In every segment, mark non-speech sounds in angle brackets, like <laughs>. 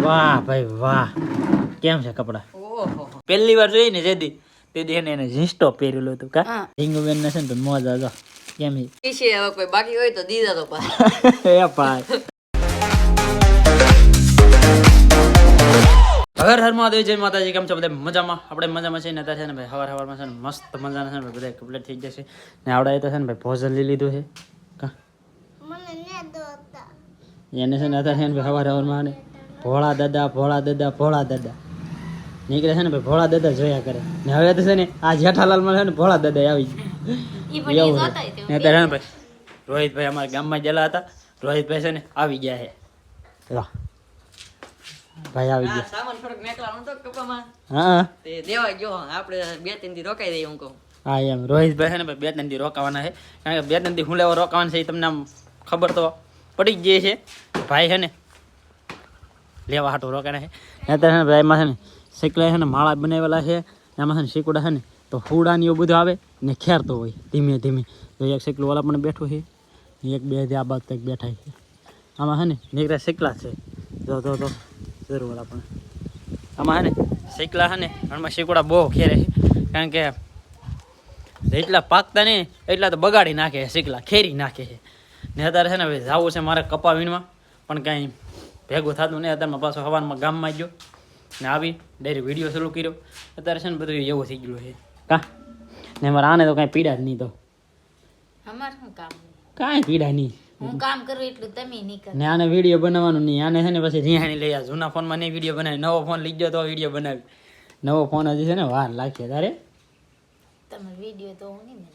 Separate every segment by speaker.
Speaker 1: વાહ ભાઈ વાહ. કેમ છે કપડા? પહેલી વાર જોઈ ને જેદી. તે દી એને એને જીન્સ ટોપ પહેરેલું હતું કા?
Speaker 2: હા.
Speaker 1: બેન ને છે ને તો મોજા જો કેમ છે?
Speaker 2: હવે કોઈ બાકી હોય તો દીધા તો પા <laughs>
Speaker 1: એ ભાઈ. હર હર મહાદેવ જય માતાજી. કેમ છો બધા? મજામાં? આપણે મજામાં છીએ ને અત્યારે છે ને ભાઈ હવાર હવારમાં છે ને મસ્ત મજાના છે ને ભાઈ બધા કમ્પ્લીટ થઈ જશે ને આવડે તો છે ને ભાઈ ભોજન લઈ લીધું છે કા એને છે ને અત્યારે એને હવાર હવારમાં ને ભોળા દાદા ભોળા દાદા ભોળા દાદા. નીકળે છે ને ભાઈ ભોળા દાદા જોયા કરે. ને હવે તો છે ને આ જેઠાલાલમાં છે ને ભોળા દાદા આવી ગયા. એવું ને અત્યારે ભાઈ રોહિતભાઈ અમારા ગામમાં ગયેલા હતા. રોહિતભાઈ છે ને આવી ગયા છે. લો. ભાઈ આવી ગયા.
Speaker 2: સામાન થોડોક મેકલાનો તો કપામાં
Speaker 1: હા.
Speaker 2: તે દેવા ગયો. આપણે બે ત્રણ દી રોકાઈ દઈએ હું કહું.
Speaker 1: હા એમ. રોહિતભાઈ છે ને ભાઈ બે ત્રણ દી રોકાવાના છે. કારણ કે બે ત્રણ દી હું લેવા રોકાવાના છે એ તમને આમ ખબર તો પડી જ છે. ભાઈ છે ને, લેવા હાટો રોકાણે છે. અત્યારે છે ને ભાઈ, એમાં છે ને છે ને માળા બનાવેલા છે, એમાં છે ને શીકુડા છે ને, તો ફૂડાની એવું બધું આવે ને ખેરતો હોય, ધીમે ધીમે. તો એક શીકલું વાળા પણ બેઠું છે એક બે જે આ બાદ એક બેઠા છે. આમાં છે ને નીકળ્યા શીકલા છે. જો તો તો જરૂર વાળા પણ. આમાં છે ને શીકલા છે ને, એમાં શીકુડા બહુ ખેરે છે. કારણ કે, જેટલા પાકતા નહીં, એટલા તો બગાડી નાખે છે શીકલા ખેરી નાખે છે. ને અત્યારે છે ને હવે જવું છે મારે કપા વીણવા પણ કાંઈ ભેગું થતું નહીં. અત્યારમાં પાછો હવારમાં ગામમાં ગયો ને આવી ડાયરેક્ટ વીડિયો શરૂ કર્યો. અત્યારે છે ને બધું એવું થઈ ગયું છે. કા? ને મારે આને તો કાંઈ પીડા જ નહીં તો. કાંઈ પીડા નહીં.
Speaker 3: હું કામ કરું એટલું તમે નહીં કરો.
Speaker 1: ને આને વીડિયો બનાવવાનું નહીં. આને છે ને પછી રિહાણી લઈ આ જૂના ફોનમાં નહીં વીડિયો બનાવી. નવો ફોન લઈ ગયો તો વીડિયો બનાવી. નવો ફોન હજી છે ને વાર લાગશે તારે.
Speaker 3: તમે વીડિયો તો હું નહીં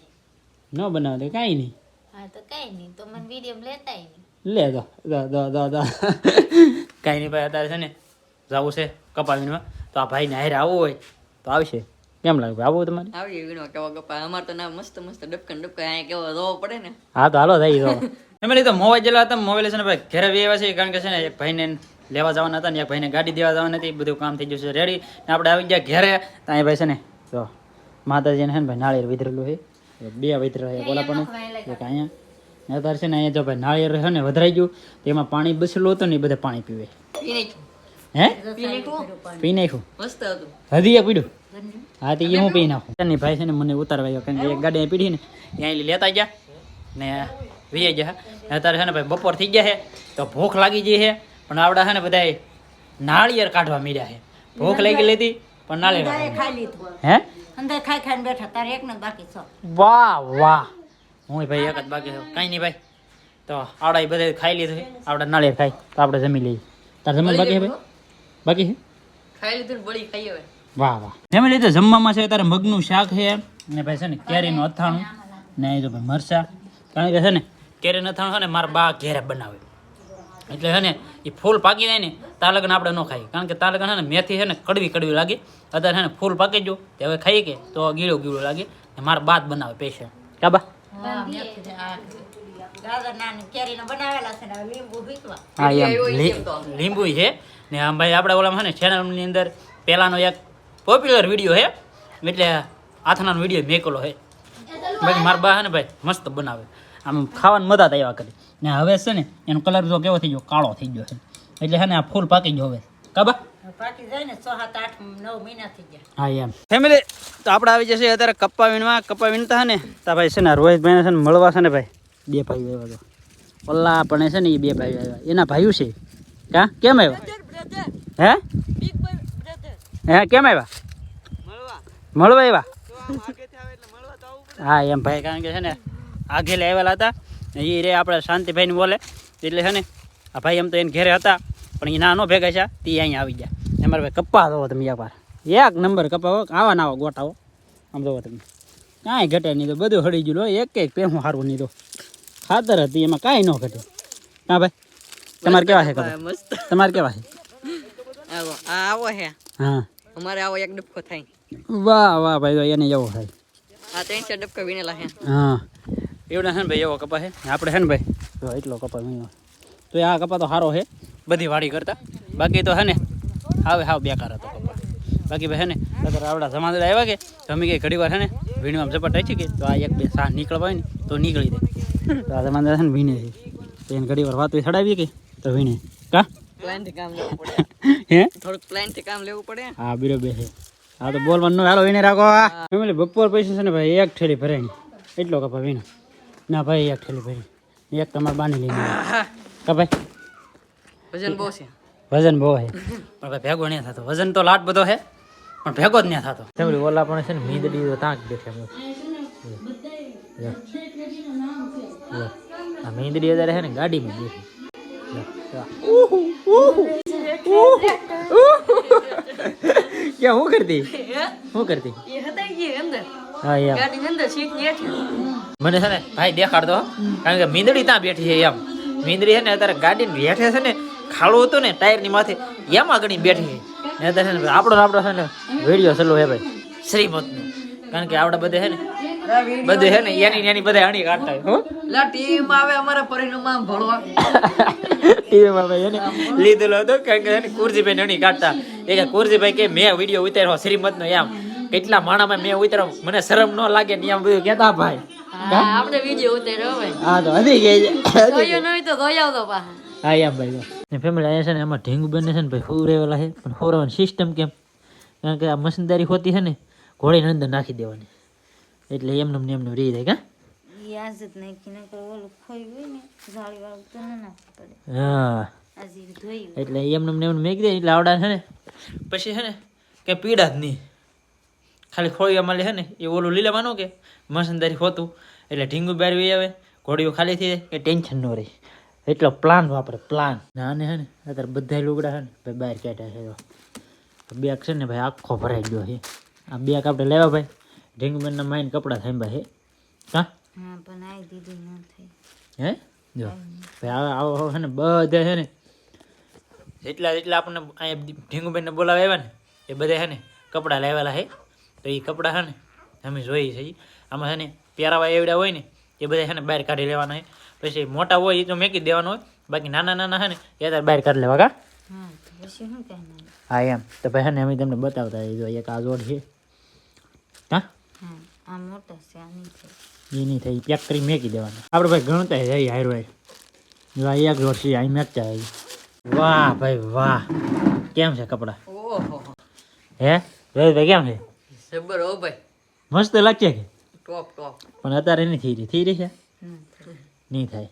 Speaker 1: ન બનાવતો કાંઈ નહીં.
Speaker 3: હા તો કઈ નહીં. તો મને વીડિયો લેતા
Speaker 1: લે દો દો દો દો દો કાંઈ નહીં ભાઈ અત્યારે છે ને જવું છે કપાવીમાં તો આ ભાઈ હારે આવવું હોય તો આવશે. કેમ લાગે? આવવું તમારે?
Speaker 2: આવી વીણો કેવો કપા અમાર તો ના મસ્ત મસ્ત ડબકન ડબકા અહીંયા કેવો રોવો પડે ને.
Speaker 1: હા તો હાલો થઈ તો એમ તો મોબાઈલ જેલા હતા મોબાઈલ છે ને ભાઈ ઘરે વ્યવા છે. કારણ કે છે ને એક ભાઈને લેવા જવાના હતા ને એક ભાઈને ગાડી દેવા જવાના હતી. બધું કામ થઈ ગયું છે રેડી ને આપણે આવી ગયા ઘરે. ત્યાં ભાઈ છે ને તો માતાજીને છે ને ભાઈ નાળિયેર વિધરેલું છે. બે વિધરેલા છે ઓલા પણ એક અહીંયા ને અત્યારે છે ને અહીંયા જો ભાઈ નાળિયેર છે ને વધરાઈ ગયું તો એમાં પાણી બસેલું હતું ને એ બધે પાણી પીવે.
Speaker 2: પી નાખ્યું
Speaker 1: હે?
Speaker 2: પી નાખ્યું
Speaker 1: પી નાખ્યું?
Speaker 2: મસ્ત હતું.
Speaker 1: હજી એક પીડું હા તો એ હું પી નાખું? ની ભાઈ છે ને મને ઉતારવા આવ્યો કારણ કે એક ગાડી અહીં પીડી ને ત્યાં ઈ લેતા ગયા. ને વી ગયા. અત્યારે છે ને ભાઈ બપોર થઈ ગયા છે તો ભૂખ લાગી ગઈ છે પણ આવડા છે ને બધા નાળિયેર કાઢવા મીડ્યા છે. ભૂખ લાગી લેતી પણ નાળિયેર
Speaker 4: ખાઈ લીધું.
Speaker 1: હે?
Speaker 4: અંદર ખાઈ ખાઈને બેઠા તારે એક ને બાકી છો.
Speaker 1: વાહ વાહ. હું ભાઈ એક જ બાકી છે. કાંઈ નહીં ભાઈ. તો આવડા એ બધે ખાઈ લીધું આવડા નાળિયેર ખાઈ. તો આપણે જમી લઈએ. તારે જમવાનું બાકી ભાઈ? બાકી છે?
Speaker 2: ખાઈ લીધું બળી ખાઈ હવે.
Speaker 1: વાહ વાહ. જમી લીધું? જમવામાં છે તારે મગનું શાક છે. ને ભાઈ છે ને કેરીનું અથાણું. ને એ તો ભાઈ મરચા. કારણ કે છે ને કેરીનું અથાણું છે ને મારા બા ઘેરે બનાવે. એટલે છે ને એ ફૂલ પાકી જાય ને તા લગન આપણે ન ખાઈએ. કારણ કે તા લગન છે ને, મેથી છે ને, કડવી કડવી લાગે. અત્યારે છે ને, ફૂલ પાકી જો તે હવે ખાઈએ કે, તો ગીળું ગીળું લાગે. ને મારે બાદ બનાવે પૈસે કાબા હા, એમ? લીંબુ છે. ને આમ ભાઈ આપણે ઓલામાં છે ને ચેનલની અંદર પહેલાનો એક પોપ્યુલર વીડિયો છે. એટલે આથનાનો વીડિયો મેકેલો છે. બાકી મારા બા છે ને ભાઈ મસ્ત બનાવે. આમ ખાવાની મજા આવ્યા કરી. ને હવે છે ને એનો કલર જો કેવો થઈ ગયો કાળો થઈ ગયો છે. એટલે છે ને આ ફૂલ પાકી ગયો હવે. કાબા
Speaker 4: પાકી જાય ને છ સાત આઠ નવ મહિના થઈ ગયા.
Speaker 1: હા એમ. ફેમિલી તો આપણે આવી જશે અત્યારે કપ્પા વીણવા. કપ્પા વીણતા ને તો ભાઈ છે ને રોહિતભાઈને છે ને મળવા છે ને ભાઈ. બે ભાઈઓ આવ્યા તો ઓલા પણ છે ને એ બે ભાઈઓ આવ્યા એના ભાઈઓ છે. કા? કેમ આવ્યા? હે? હે કેમ આવ્યા? મળવા. આવ્યા? હા એમ ભાઈ કારણ કે છે ને આઘેલે આવેલા હતા. એ રે આપણે શાંતિભાઈને બોલે. એટલે છે ને આ ભાઈ એમ તો એને ઘેરે હતા પણ એ ના નો ભેગા છે તે અહીંયા આવી ગયા. અમારે ભાઈ કપ્પા દો તમે એક વાર એક નંબર કપ્પા આવા ના આવા ગોટાઓ આમ જોવો તમે. કાંઈ ઘટે નહીં તો બધું હળી ગયું એક એક પેહું સારું નહીં તો. ખાતર હતી એમાં કાંઈ ન ઘટે. હા ભાઈ તમારે કેવા છે તમારે કેવા છે?
Speaker 2: આવો હે.
Speaker 1: હા.
Speaker 2: અમારે આવો એક ડબકો થાય.
Speaker 1: વાહ વાહ ભાઈ એને એવો થાય.
Speaker 2: આ ત્રણ ચાર ડબકા વીણેલા હે.
Speaker 1: હા. એવડા છે ને ભાઈ એવો કપા છે આપણે છે ને ભાઈ? જો એટલો કપા વીણ્યો તો આ કપા તો સારો છે બધી વાડી કરતા. બાકી તો છે ને આવે હાવ બેકાર હતો કપા. બાકી ભાઈ છે ને અત્યારે આવડા જમાદાર આવ્યા કે જમી ગઈ ઘડી વાર છે ને વીણવામાં ઝપટ આવી છે કે તો આ એક બે સાહ નીકળવા હોય ને તો નીકળી દે. તો આ જમાદાર છે ને વીણે છે. તો એને ઘડી વાર વાતો ચડાવીએ કે તો ને કા?
Speaker 2: પ્લાનથી કામ લેવું પડે. <laughs>
Speaker 1: હે?
Speaker 2: થોડુંક પ્લાન કામ લેવું પડે.
Speaker 1: હા બરોબર છે. હા તો બોલવાનું હાલો એને રાખો બપોર પૈસા છે ને ભાઈ એક થેલી ભરાય એટલો કપા વિનો ના ભાઈ એક ઠેલી ભાઈ એક તમારે બાંધી લઈને કા ભાઈ?
Speaker 2: વજન બહુ છે.
Speaker 1: વજન બહુ છે. પણ ભાઈ ભેગો નહીં થતો. વજન તો લાટ બધો છે પણ ભેગો જ નહીં થતો. ફેમિલી ઓલા પણ છે ને મીંદડી તો તાંક. જો. આ મીંદડી અત્યારે છે ને ગાડીમાં બેઠી. જો. ક્યાં હું કરતી? શું કરતી? હા
Speaker 2: અંદર સીટની
Speaker 1: મને છે ને ભાઈ દેખાડ દો કારણ કે મીંદડી ત્યાં બેઠી છે એમ. મીંદડી છે ને અત્યારે ગાડી બેઠે છે ને ખાડો હતો ને ટાયરની માથે એમાં ઘણી બેઠી છે. ને અત્યારે છે ને આપણો આપણો છે ને વીડિયો સલો હે ભાઈ. શ્રીમતનો કારણ કે આપણે બધે છે ને બધે છે ને એની એની બધા હણી કાઢતા હોય હો.
Speaker 2: લા ટીવી આવે અમારા પરિણામ ભણવા. <laughs>
Speaker 1: ટીમ આવે એને લીધેલો હતો કારણ કે કુરજીભાઈ નણી કાઢતા. એ કે કુરજીભાઈ કે મેં વીડિયો ઉતાર્યો શ્રીમતનો એમ. કેટલા માણામાં મેં ઉતાર્યો. મને શરમ ન લાગે ને એમ બધું કહેતા ભાઈ.
Speaker 2: આપણે વીડિયો ઉતાર્યો ભાઈ.
Speaker 1: હા તો હજી ગઈ
Speaker 2: જોયો નહીં તો જોઈ તો પા
Speaker 1: હા એમ ભાઈ ને ફેમિલી અહીંયા છે ને એમાં ઢીંગ બને છે ને ભાઈ હોરેવેલા છે. પણ હોરવાની સિસ્ટમ કેમ? કારણ કે આ મશીનદારી હોતી છે ને ઘોડીની અંદર નાખી દેવાની. એટલે એમને ને એમને રહી જાય કા?
Speaker 3: ઓલું ખોઈ હોય ને જાળી વાળું તો ના પડે.
Speaker 1: હા. એટલે એમને એમને મેં દે એટલે આવડા છે ને. પછી છે ને કે પીડા જ નહીં. ખાલી ખોળિયા મળે છે ને એ ઓલું લીલામાં કે મશીનદારી હોતું એટલે ઢીંગુ બારવી આવે ઘોડીઓ ખાલી થઈ જાય કે ટેન્શન ન રહે. એટલો પ્લાન વાપરે પ્લાન આને હે ને અત્યારે બધા લુગડા છે ને ભાઈ બહાર કાઢ્યા છે બેગ છે ને ભાઈ આખો ભરાઈ ગયો છે. આ બેગ આપણે લેવા ભાઈ. ઢીંગુબેનના માઇન કપડાં થાય ભાઈ હે?
Speaker 3: હા
Speaker 1: હે? જો. ભાઈ આવો આવો છે ને બધા છે ને જેટલા જેટલા આપણને અહીંયા ઢીંગુબેનને બોલાવે આવ્યા ને એ બધા છે ને કપડાં લાવેલા છે. તો એ કપડાં છે ને અમે જોઈએ છે ઈ. આમાં છે ને પહેરાવા એવડા હોય ને એ બધા છે ને બહાર કાઢી લેવાના હોય પછી મોટા હોય એ તો મેકી દેવાના હોય. બાકી નાના નાના છે ને એ ત્યારે બહાર કાઢી લેવા કા?
Speaker 3: હા
Speaker 1: એમ. તો ભાઈ ને અમે તમને બતાવતા એ જો એક આ જોડ છે. હા?
Speaker 3: આ મોટા છે આ નહીં થાય.
Speaker 1: એ નહીં થાય પેક કરી મેકી દેવાના. આપણે ભાઈ ગણતા જઈએ હાર ભાઈ જો આ એક જોડ છે અહીં મેકતા આવી વાહ ભાઈ વાહ. કેમ છે કપડાં?
Speaker 2: ઓહો.
Speaker 1: હે? ભાઈ કેમ છે?
Speaker 2: જબર હો ભાઈ
Speaker 1: મસ્ત લાગશે કે?
Speaker 2: ટોપ ટોપ
Speaker 1: પણ અત્યારે નહીં થઈ રહી. થઈ રહી છે?
Speaker 3: ના થાય
Speaker 1: નહીં થાય.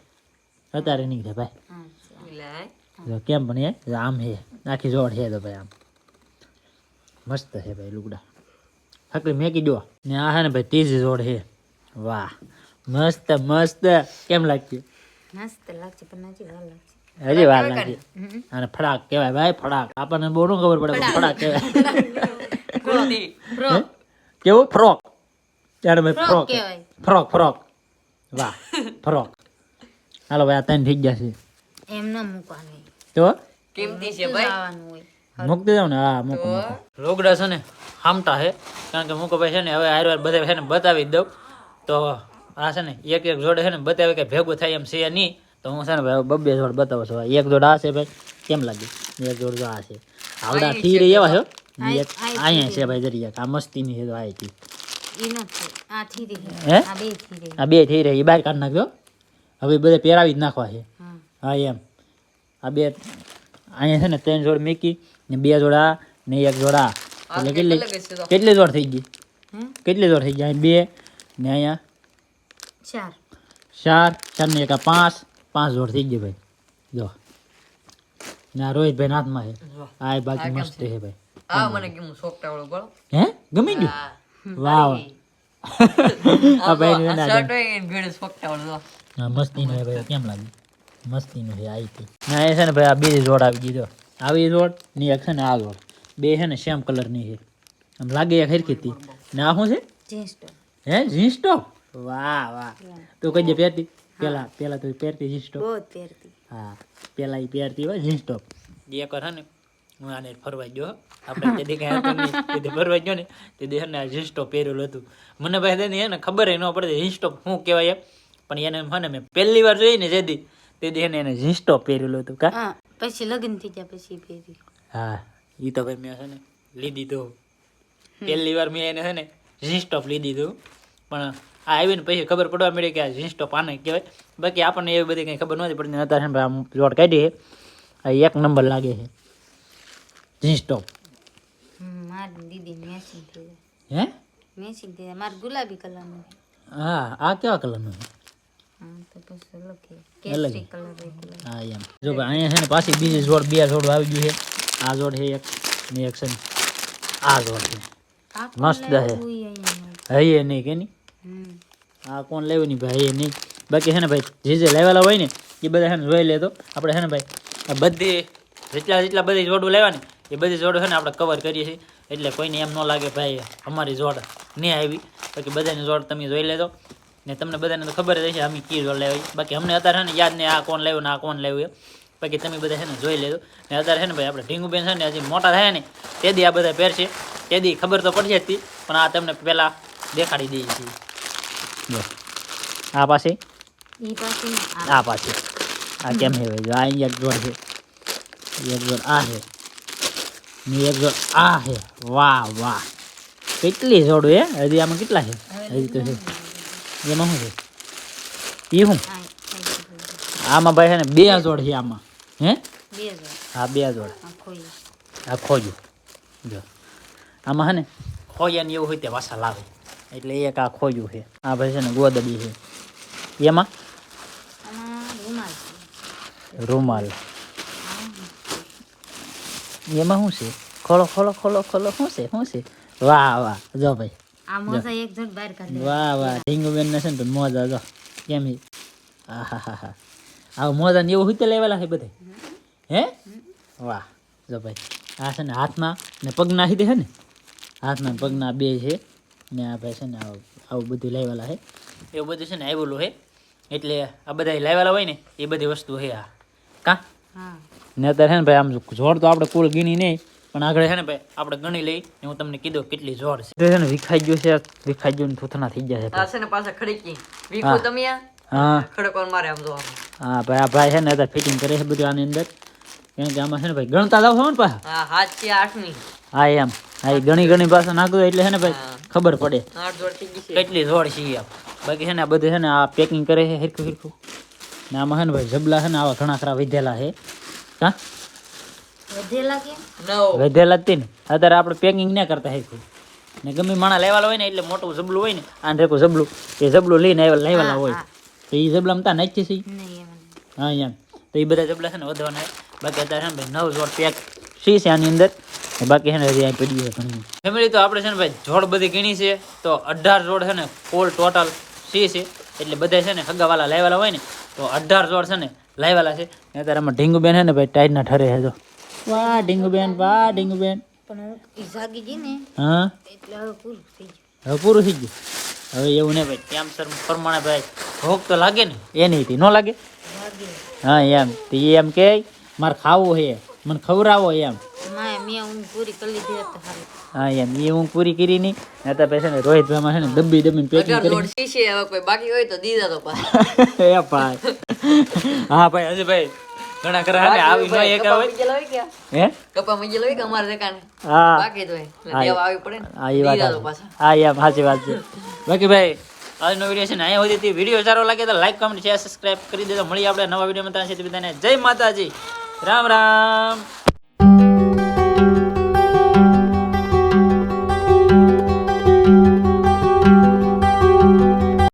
Speaker 1: અત્યારે નહીં થાય ભાઈ.
Speaker 3: હા ચાલ.
Speaker 2: લાય.
Speaker 1: જો કેમ પણ એ? જો આમ છે આખી જોડ છે તો ભાઈ આમ. મસ્ત છે ભાઈ લુગડા. હકલી મેકી દો. ને આ છે ને ભાઈ ત્રીજી જોડ છે વાહ. મસ્ત મસ્ત. કેમ લાગશે
Speaker 3: મસ્ત લાગશે પણ હજી વાર લાગશે.
Speaker 1: હજી વાર લાગે. અને ફડાક કહેવાય ભાઈ ફડાક આપણને બહુ ન ખબર પડે પણ ફડાક કહેવાય. <laughs>
Speaker 2: કુર્તી
Speaker 1: હે? કેવું? ફ્રોક. ત્યારે ભાઈ
Speaker 3: ફ્રોક
Speaker 1: ફ્રોક. ફ્રોક વાહ ફ્રોક. હાલો ભાઈ આ ત્રણ થઈ ગયા છે.
Speaker 3: એમ ન મૂકવાનું
Speaker 1: તો?
Speaker 2: કિંમતી છે ભાઈ.
Speaker 1: મૂકી જાવ ને? હા મૂકો રોગડા છે ને હામટા છે. કારણ કે મૂકો ભાઈ છે ને હવે આયુર્વેદ બધા છે ને બતાવી દઉં. તો આ છે ને એક એક જોડે છે ને બતાવે કે ભેગું થાય એમ છે નહીં. તો હું છે ને ભાઈ બબ્બે જોડ બતાવું છું. એક જોડ આ છે ભાઈ કેમ લાગે એક જોડ આ છે. આવડા ખીર એવા છે હો.
Speaker 3: આ-
Speaker 1: એક
Speaker 3: આ
Speaker 1: અહીંયા છે ભાઈ જરી એક આ મસ્તીની છે તો આ હતી
Speaker 3: એ ન થાય આ થી રહી
Speaker 1: હે?
Speaker 3: આ બેથી રહી
Speaker 1: આ બે થઈ રહી એ બહાર કાઢી નાખજો હવે બધે પહેરાવી જ નાખવા છે।
Speaker 3: હા।
Speaker 1: હા એમ। આ બે અહીંયા છે ને ત્રણ જોડ મેકી ને બે જોડ આ ને એક જોડ આ. એટલે કેટલી
Speaker 2: અલગ જ છે તો.
Speaker 1: કેટલી જોડ થઈ ગઈ?
Speaker 3: હે
Speaker 1: કેટલી જોડ થઈ ગઈ? અહીં બે ને અહીંયા
Speaker 3: ચાર.
Speaker 1: ચાર ચાર ને એક આ પાંચ પાંચ જોડ થઈ ગઈ ભાઈ. જો. ને આ રોહિતભાઈ હાથમાં છે. આ બાકી મસ્ત છે ભાઈ.
Speaker 2: મને
Speaker 1: હે? ગમી ગયું? વાહ <laughs> આ ભાઈ
Speaker 2: શર્ટ હોય
Speaker 1: હા ભાઈ કેમ છે આવી હતી ના એ છે ને ભાઈ આ બીજી જોડ આવી ગઈ આવી જોડ ને એક છે ને આ જોડ. બે છે ને સેમ કલરની છે. આમ લાગે એક હરખી હતી ને આ શું છે?
Speaker 3: Jeans top.
Speaker 1: હે જીન્સ ટોપ? વાહ વાહ. તું કઈ જે પહેરતી. પેલા પેલા તું પહેરતી જીન્સ ટોપ.
Speaker 3: બહુ પહેરતી.
Speaker 1: હા પેલા એ પહેરતી હોય જીન્સ ટોપ. એક હે ને હું આને ફરવા ગયો. આપણે તે દી કાંઈ. તે ફરવા ગયો ને તે દી એને ને આ જીન્સ ટોપ પહેરેલું હતું. મને ભાઈ તેની હે ને ખબર ન પડતી જીન્સ ટોપ શું કહેવાય. પણ એને મને મેં પહેલી વાર જોઈ ને જે તે દી એને એને જીન્સ ટોપ પહેરેલું હતું કા?
Speaker 3: પછી લગ્ન થઈ ગયા પછી પહેરી.
Speaker 1: હા એ તો ભાઈ મેં છે ને લીધી તો. પહેલી વાર મેં એને છે ને જીન્સ ટોપ લીધી હતું પણ આ આવીને પછી ખબર પડવા મળી કે આ જીન્સ ટોપ આને કહેવાય. બાકી આપણને એવી બધી કંઈ ખબર નથી પડતી અત્યારે જોડ કાઢીએ આ એક નંબર લાગે છે. જીન્સ ટોપ
Speaker 3: મારી દીદી મેચિંગ થઈ
Speaker 1: હે?
Speaker 3: મેચિંગ થઈ જાય. ગુલાબી કલરનું
Speaker 1: હા આ કેવા કલરનું
Speaker 3: હા
Speaker 1: એમ. જો ભાઈ અહીંયા છે ને પાછી બીજી જોડ બે જોડ આવી ગયું છે. આ જોડ છે એક ને એક છે આ જોડ છે. મસ્ત છે. હૈયે નહીં કે નહીં? આ કોણ લેવું નહીં ભાઈ હૈયે નહીં. બાકી છે ને ભાઈ જે જે લેવાલા હોય ને એ બધા છે ને જોઈ લેતો આપણે છે ને ભાઈ આ બધી જેટલા જેટલા બધી જોડું લેવાની એ બધી જોડો છે ને આપણે કવર કરીએ છીએ. એટલે કોઈને એમ ન લાગે ભાઈ અમારી જોડ નહીં આવી. બાકી બધાની જોડ તમે જોઈ લેજો. ને તમને બધાને તો ખબર જ હશે અમે કી જોડ લેવાય. બાકી અમને અત્યારે છે ને યાદ નહીં આ કોણ લેવું ને આ કોણ લેવું એ બાકી તમે બધા છે ને જોઈ લેજો. ને અત્યારે છે ને ભાઈ આપણે ઢીંગુબેન છે ને હજી મોટા થાય ને તે દી આ બધા પહેરશે. તે દી ખબર તો પડશે જ પણ આ તમને પહેલાં દેખાડી દઈએ છીએ. આ પાસે
Speaker 3: આ પાસે
Speaker 1: આ. પાછી. આ કેમ છે ભાઈ? જો આ અહીંયા જોડ છે. એક જોડ આ છે. ને એક આ હે વાહ વાહ. કેટલી જોડ હે? હજી આમાં કેટલા છે? હજી તો છે. એમાં શું છે? એ શું? આમાં ભાઈ છે ને બે જોડ છે આમાં. હે? હા બે જોડ. હા ખોજું. જો. આમાં હે ને ખોયાને એવું હોય તે વાસા લાવે. એટલે એક આ ખોજું છે. આ ભાઈ છે ને ગોદડી છે. એમાં?
Speaker 3: રૂમાલ.
Speaker 1: એમાં શું છે? ખોલો ખોલો ખોલો ખોલો. શું છે? શું છે? વાહ વાહ. જો ભાઈ.
Speaker 3: આ મોજા એક જણ બહાર કાઢે
Speaker 1: વાહ વાહ. ઢીંગુબેન ને છે ને તો મોજા જો. કેમ હા હા હા આ મોજા ને એવું હોય તો લેવાલા છે બધે? હે? વાહ. જો ભાઈ. આ છે ને હાથમાં ને પગના સીધે છે ને? હાથના પગના બે છે. ને આ ભાઈ છે ને આવું આવું બધું લેવાલા છે. એવું બધું છે ને આવેલું છે. એટલે આ બધા લાવેલા હોય ને એ બધી વસ્તુ છે આ. કા?
Speaker 3: હા.
Speaker 1: ને અત્યારે છે ને ભાઈ આમ જોર તો આપણે કુલ ગીણી નહીં પણ આગળ છે ને ભાઈ આપણે ગણી લઈ ને હું તમને કીધું કેટલી જોર છે છે ને વિખાઈ ગયું છે વિખાઈ ગયું થૂથના થઈ ગયા છે
Speaker 2: છે ને પાછા ખડકી વિખો તમે
Speaker 1: હા
Speaker 2: ખડકવાનું મારે આમ જોવા
Speaker 1: હા ભાઈ આ ભાઈ છે ને અત્યારે ફિટિંગ કરે છે બધું આની અંદર કેમ કે આમાં છે ને ભાઈ ગણતા જાવ છો ને પાછા
Speaker 2: હા હાથ છે આઠમી
Speaker 1: હા એમ હા એ ગણી ઘણી પાછા નાખ્યું એટલે છે ને ભાઈ ખબર પડે
Speaker 2: આઠ જોડ છે
Speaker 1: કેટલી જોર છે બાકી છે ને આ બધું છે ને આ પેકિંગ કરે છે હિરખું હિરખું ને આમાં છે ને ભાઈ જબલા છે ને આવા ઘણા ખરા વિધેલા છે હા?
Speaker 3: વધેલા
Speaker 1: જ ને? અત્યારે આપણે પેકિંગ ના કરતા હેખું ને ગમે માણા લેવાલા હોય ને એટલે મોટું જબલું હોય ને આને રેખું જબલું એ જબલું લઈને લેવાલા હોય. તો એ જબલામાં તા
Speaker 3: નાચી છે?
Speaker 1: હા એમ. તો એ બધા જબલા છે ને વધવાના બાકી અત્યારે છે ને ભાઈ નવ જોડ પેક સી છે આની અંદર. બાકી છે ને હજી અહીં પડ્યું છે ઘણી. ફેમિલી તો આપણે છે ને ભાઈ જોડ બધી ગણી છે. તો અઢાર જોડ છે ને ફોલ ટોટલ સી છે. એટલે બધા છે ને હગાવાલા લેવાલા હોય ને તો અઢાર જોડ છે ને લાવેલા છે. ને તારામાં ઢીંગુબેન હે ને ભાઈ ટાઈટના ઠરે હે જો. વાહ ઢીંગુબેન વાહ ઢીંગુબેન.
Speaker 3: પણ હું જાગી ગઈ ને
Speaker 1: હા?
Speaker 3: એટલે હવે પૂરું થઈ ગયું.
Speaker 1: હવે પૂરું થઈ ગયું. હવે એવું ને ભાઈ ટાઈમસર પ્રમાણે ભાઈ ભોગ તો લાગે ને એ નહીં થી ન લાગે? હા એમ. તે એમ કે મારે ખાવું છે. મને ખવડાવો એમ. હા એમ. એ હું પૂરી કરી નહીં. ને તો પછી છે ને છે ને દબ્બી દબ્બીને પેકિંગ કરી.
Speaker 2: જોડ સી છે હવે કોઈ બાકી હોય તો દીધા તો <laughs>
Speaker 1: એ ભાઈ. હા ભાઈ હજી ભાઈ ઘણા ખરા ને આવી ન એક
Speaker 2: કપા
Speaker 1: હોય
Speaker 2: મૂકેલા હોય કે?
Speaker 1: હે?
Speaker 2: કપા મૂકેલા હોય કે અમારે દેખાને
Speaker 1: હા.
Speaker 2: બાકી તો હોય. એટલે
Speaker 1: હા,
Speaker 2: દેવા આવી પડે ને.
Speaker 1: હા એ વાત સાચી.
Speaker 2: પાછા.
Speaker 1: હા એમ સાચી વાત છે. બાકી ભાઈ આજનો વીડિયો છે ને અહીંયા સુધી. વીડિયો સારો લાગે તો લાઈક કમેન્ટ શેર સબસ્ક્રાઇબ કરી દેજો. મળી આપણે નવા વિડીયોમાં ત્યાં સુધી બધાને. જય માતાજી. રામ રામ.